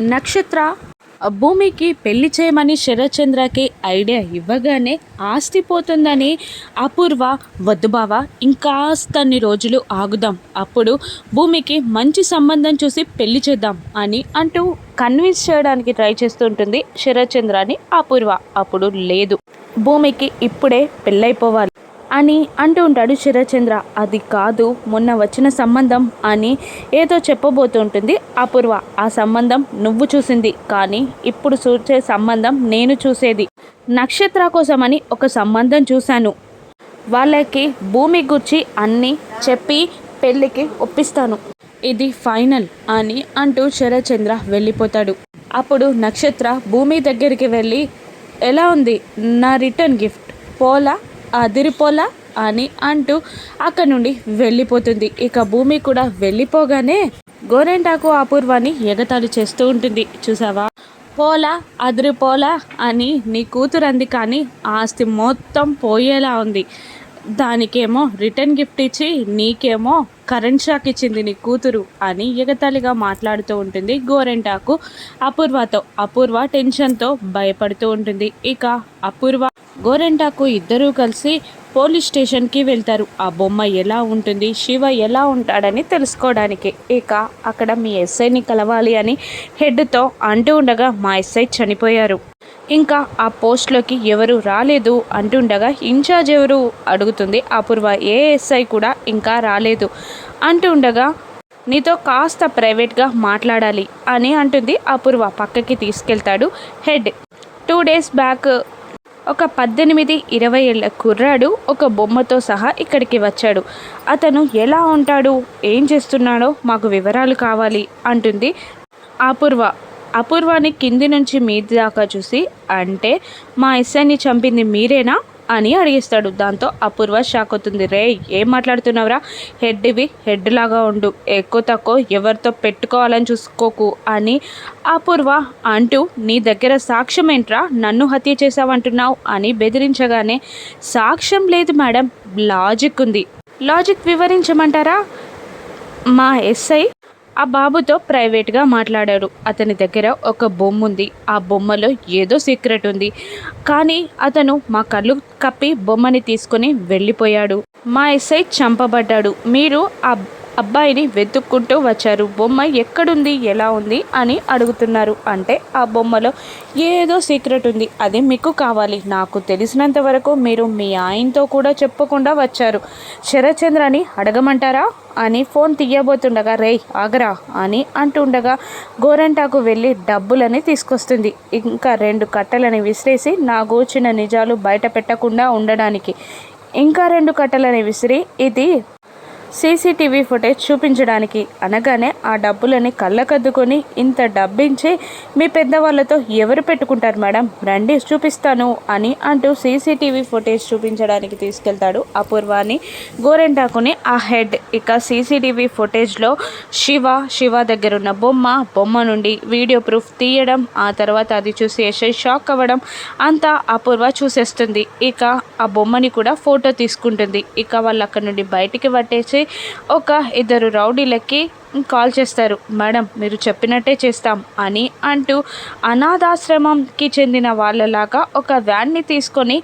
నక్షత్ర భూమికి పెళ్ళి చేయమని శరత్చంద్రకి ఐడియా ఇవ్వగానే ఆస్తి పోతుందని అపూర్వ వద్దు బావా ఇంకాస్తన్ని రోజులు ఆగుదాం. అప్పుడు భూమికి మంచి సంబంధం చూసి పెళ్ళి చేద్దాం అని అంటూ కన్విన్స్ చేయడానికి ట్రై చేస్తుంటుంది శరత్చంద్రని అపూర్వ. అప్పుడు లేదు. భూమికి ఇప్పుడే పెళ్ళైపోవాలి. అని అంటూ ఉంటాడు శరచంద్ర. అది కాదు మొన్న వచ్చిన సంబంధం అని ఏదో చెప్పబోతుంటుంది అపూర్వ. ఆ సంబంధం నువ్వు చూసింది కానీ ఇప్పుడు చూసే సంబంధం నేను చూసేది. నక్షత్ర కోసమని ఒక సంబంధం చూశాను. వాళ్ళకి భూమి గురించి అన్నీ చెప్పి పెళ్ళికి ఒప్పిస్తాను. ఇది ఫైనల్ అని అంటూ శరచంద్ర వెళ్ళిపోతాడు. అప్పుడు నక్షత్ర భూమి దగ్గరికి వెళ్ళి ఎలా ఉంది నా రిటర్న్ గిఫ్ట్? పోలా? అదిరిపోలా అని అంటూ అక్కడి నుండి వెళ్ళిపోతుంది. ఇక భూమి కూడా వెళ్ళిపోగానే గోరెంటాకు అపూర్వాన్ని ఎగతాళి చేస్తూ ఉంటుంది. చూసావా? పోలా అదిరిపోలా అని నీ కూతురు అంది కానీ ఆస్తి మొత్తం పోయేలా ఉంది. దానికేమో రిటర్న్ గిఫ్ట్ ఇచ్చి నీకేమో కరెంట్ షాక్ ఇచ్చింది నీ కూతురు అని ఎగతాళిగా మాట్లాడుతూ ఉంటుంది గోరెంటాకు. అపూర్వతో అపూర్వ టెన్షన్తో భయపడుతూ ఉంటుంది. ఇక అపూర్వ గోరెంటాకు ఇద్దరూ కలిసి పోలీస్ స్టేషన్కి వెళ్తారు. ఆ బొమ్మ ఎలా ఉంటుంది? శివ ఎలా ఉంటాడని తెలుసుకోవడానికి. ఇక అక్కడ మీ ఎస్ఐని కలవాలి అని హెడ్తో అంటూ ఉండగా మా ఎస్ఐ చనిపోయారు. ఇంకా ఆ పోస్ట్లోకి ఎవరు రాలేదు అంటుండగా ఇన్ఛార్జ్ ఎవరు అడుగుతుంది. అపూర్వ ఏఎస్ఐ కూడా ఇంకా రాలేదు అంటుండగా నీతో కాస్త ప్రైవేట్గా మాట్లాడాలి అని అంటుంది. అపూర్వ పక్కకి తీసుకెళ్తాడు హెడ్. టూ డేస్ బ్యాక్ ఒక పద్దెనిమిది ఇరవై ఏళ్ళ కుర్రాడు ఒక బొమ్మతో సహా ఇక్కడికి వచ్చాడు. అతను ఎలా ఉంటాడు? ఏం చేస్తున్నాడో మాకు వివరాలు కావాలి అంటుంది అపూర్వ. అపూర్వాన్ని కింది నుంచి మీది దాకా చూసి అంటే మా ఎస్ఐని చంపింది మీరేనా? అని అడిగిస్తాడు. దాంతో అపూర్వ షాక్ అవుతుంది. రే ఏం మాట్లాడుతున్నావురా? హెడ్వి హెడ్ లాగా ఉండు. ఎక్కువ తక్కువ ఎవరితో పెట్టుకోవాలని చూసుకోకు అని అపూర్వ అంటూ నీ దగ్గర సాక్ష్యం ఏంట్రా? నన్ను హత్య చేసావంటున్నావు అని బెదిరించగానే సాక్ష్యం లేదు మేడం. లాజిక్ ఉంది. లాజిక్ వివరించమంటారా? మా ఎస్ఐ ఆ బాబుతో ప్రైవేట్గా మాట్లాడాడు. అతని దగ్గర ఒక బొమ్మ ఉంది ఆ బొమ్మలో ఏదో సీక్రెట్ ఉంది. కానీ అతను మా కళ్ళు కప్పి బొమ్మని తీసుకుని వెళ్ళిపోయాడు. మా ఎస్ఐ చంపబడ్డాడు. మీరు ఆ అబ్బాయిని వెతుక్కుంటూ వచ్చారు. బొమ్మ ఎక్కడుంది? ఎలా ఉంది? అని అడుగుతున్నారు. అంటే ఆ బొమ్మలో ఏదో సీక్రెట్ ఉంది. అది మీకు కావాలి. నాకు తెలిసినంత వరకు మీరు మీ ఆయనతో కూడా చెప్పకుండా వచ్చారు. శరచంద్రని అడగమంటారా? అని ఫోన్ తీయబోతుండగా రేయ్ ఆగరా? అని అంటుండగా గోరంటాకు వెళ్ళి డబ్బులని తీసుకొస్తుంది. ఇంకా రెండు కట్టలని విసిరేసి నా గోచిన నిజాలు బయట పెట్టకుండా ఉండడానికి. ఇంకా రెండు కట్టలని విసిరి ఇది సీసీటీవీ ఫుటేజ్ చూపించడానికి అనగానే ఆ డబ్బులని కళ్ళకద్దుకొని ఇంత డబ్బించి మీ పెద్దవాళ్ళతో ఎవరు పెట్టుకుంటారు మేడం? రండి చూపిస్తాను అని అంటూ సీసీటీవీ ఫుటేజ్ చూపించడానికి తీసుకెళ్తాడు అపూర్వాని. గోరెంటాకుని ఆ హెడ్. ఇక సీసీటీవీ ఫుటేజ్లో శివ శివ దగ్గర ఉన్న బొమ్మ బొమ్మ నుండి వీడియో ప్రూఫ్ తీయడం ఆ తర్వాత అది చూసి యశయ్ షాక్ అవ్వడం అంతా అపూర్వ చూసేస్తుంది. ఇక ఆ బొమ్మని కూడా ఫోటో తీసుకుంటుంది. ఇక వాళ్ళు అక్కడ నుండి బయటికి పట్టేసి ఒక ఇద్దరు రౌడీలకి కాల్ చేస్తారు మేడం మీరు చెప్పినట్టే చేస్తాం అని అంటూ అనాథాశ్రమంకి చెందిన వాళ్ళలాగా ఒక వ్యాన్ని తీసుకొని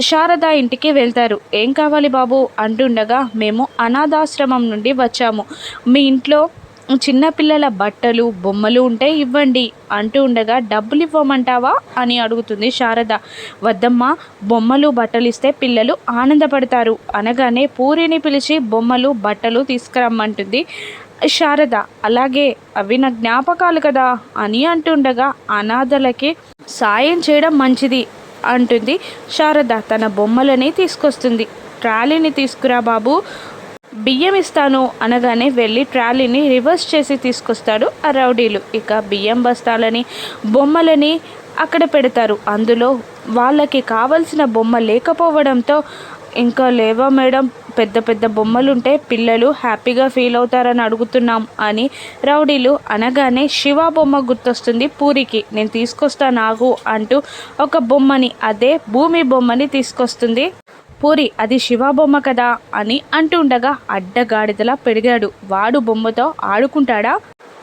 శారద ఇంటికి వెళ్తారు. ఏం కావాలి బాబు? అంటుండగా మేము అనాథాశ్రమం నుండి వచ్చాము. మీ ఇంట్లో చిన్నపిల్లల బట్టలు బొమ్మలు ఉంటే ఇవ్వండి అంటూ ఉండగా డబ్బులు ఇవ్వమంటావా? అని అడుగుతుంది శారద. వద్దమ్మ బొమ్మలు బట్టలు ఇస్తే పిల్లలు ఆనందపడతారు. అనగానే పూరిని పిలిచి బొమ్మలు బట్టలు తీసుకురమ్మంటుంది శారద. అలాగే అవి నా జ్ఞాపకాలు కదా అని అంటుండగా అనాథలకి సాయం చేయడం మంచిది అంటుంది శారద. తన బొమ్మలని తీసుకొస్తుంది. ట్రాలీని తీసుకురా బాబు బియ్యం ఇస్తాను అనగానే వెళ్ళి ట్రాలీని రివర్స్ చేసి తీసుకొస్తాడు ఆ రౌడీలు. ఇక బియ్యం బస్తాలని బొమ్మలని అక్కడ పెడతారు. అందులో వాళ్ళకి కావలసిన బొమ్మ లేకపోవడంతో ఇంకా లేవా మేడం పెద్ద పెద్ద బొమ్మలుంటే పిల్లలు హ్యాపీగా ఫీల్ అవుతారని అడుగుతున్నాం అని రౌడీలు అనగానే శివ బొమ్మ గుర్తొస్తుంది పూరికి నేను తీసుకొస్తా నాకు అంటూ ఒక బొమ్మని అదే భూమి బొమ్మని తీసుకొస్తుంది పూరి అది శివ బొమ్మ కదా అని అంటుండగా అడ్డగాడిదలా పెరిగాడు. వాడు బొమ్మతో ఆడుకుంటాడా?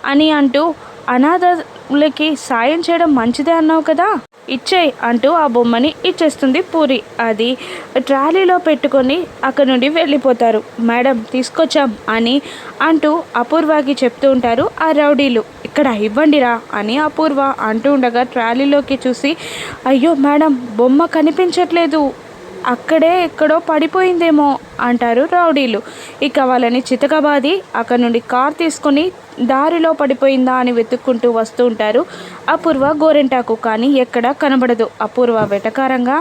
అని అంటూ అనాథలకి సాయం చేయడం మంచిదే అన్నావు కదా? ఇచ్చేయి అంటూ ఆ బొమ్మని ఇచ్చేస్తుంది పూరి. అది ట్రాలీలో పెట్టుకొని అక్కడ నుండి వెళ్ళిపోతారు. మేడం తీసుకొచ్చాం అని అంటూ అపూర్వకి చెప్తూ ఉంటారు ఆ రౌడీలు. ఇక్కడ ఇవ్వండిరా అని అపూర్వ అంటూ ఉండగా ట్రాలీలోకి చూసి అయ్యో మేడం బొమ్మ కనిపించట్లేదు. అక్కడే ఎక్కడో పడిపోయిందేమో అంటారు రౌడీలు. ఇక వాళ్ళని చితకబాది అక్కడ నుండి కార్ తీసుకొని దారిలో పడిపోయిందా అని వెతుక్కుంటూ వస్తూ ఉంటారు అపూర్వ గోరెంటాకు. కానీ ఎక్కడ కనబడదు. అపూర్వ వెటకారంగా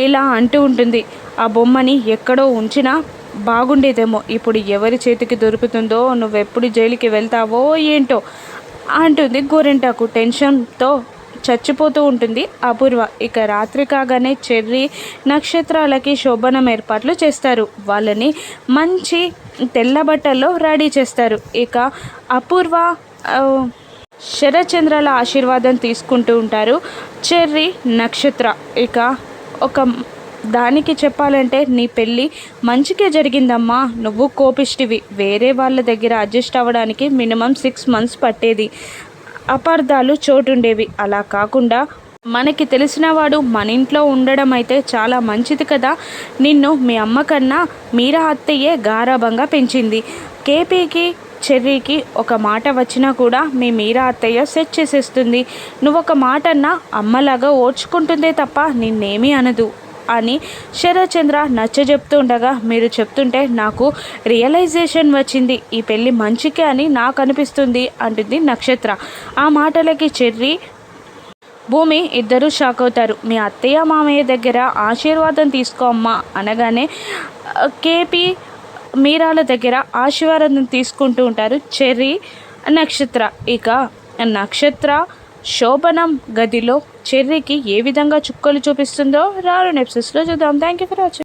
ఇలా అంటూ ఉంటుంది. ఆ బొమ్మని ఎక్కడో ఉంచినా బాగుండేదేమో. ఇప్పుడు ఎవరి చేతికి దొరుకుతుందో నువ్వెప్పుడు జైలుకి వెళ్తావో ఏంటో అంటుంది గోరెంటాకు. టెన్షన్తో చచ్చిపోతూ ఉంటుంది. అపూర్వ. ఇక రాత్రి కాగానే చెర్రి నక్షత్రాలకి శోభనం ఏర్పాట్లు చేస్తారు. వాళ్ళని మంచి తెల్ల బట్టల్లో రెడీ చేస్తారు. ఇక అపూర్వ శరచంద్రాల ఆశీర్వాదం తీసుకుంటూ ఉంటారు చెర్రి నక్షత్ర. ఇక ఒక దానికి చెప్పాలంటే నీ పెళ్ళి మంచిగా జరిగిందమ్మా. నువ్వు కోపిష్టివి. వేరే వాళ్ళ దగ్గర అడ్జస్ట్ అవ్వడానికి మినిమం సిక్స్ మంత్స్ పట్టేది. అపార్థాలు చోటుండేవి. అలా కాకుండా మనకి తెలిసిన వాడు మన ఇంట్లో ఉండడం అయితే చాలా మంచిది కదా. నిన్ను మీ అమ్మ కన్నా మీరా అత్తయ్యే గారాభంగా పెంచింది. కేపీకి చెర్రీకి ఒక మాట వచ్చినా కూడా మీ మీరా అత్తయ్య సెట్ చేసేస్తుంది. నువ్వు ఒక మాట అన్నా అమ్మలాగా ఓర్చుకుంటుందే తప్ప నిన్నేమీ అనదు. అని శరచంద్ర నచ్చ చెప్తూ ఉండగా మీరు చెప్తుంటే నాకు రియలైజేషన్ వచ్చింది. ఈ పెళ్ళి మంచికే అని నాకు అనిపిస్తుంది అంటుంది నక్షత్ర. ఆ మాటలకి చెర్రి భూమి ఇద్దరు షాక్ అవుతారు. మీ అత్తయ్య మామయ్య దగ్గర ఆశీర్వాదం తీసుకోమ్మా అనగానే కేపీ మీరాల దగ్గర ఆశీర్వాదం తీసుకుంటూ ఉంటారు చెర్రీ నక్షత్ర. ఇక నక్షత్ర శోభనం గదిలో చెర్రీకి ఏ విధంగా చుక్కలు చూపిస్తుందో రాను నెప్సెస్లో చూద్దాం. Thank you for watching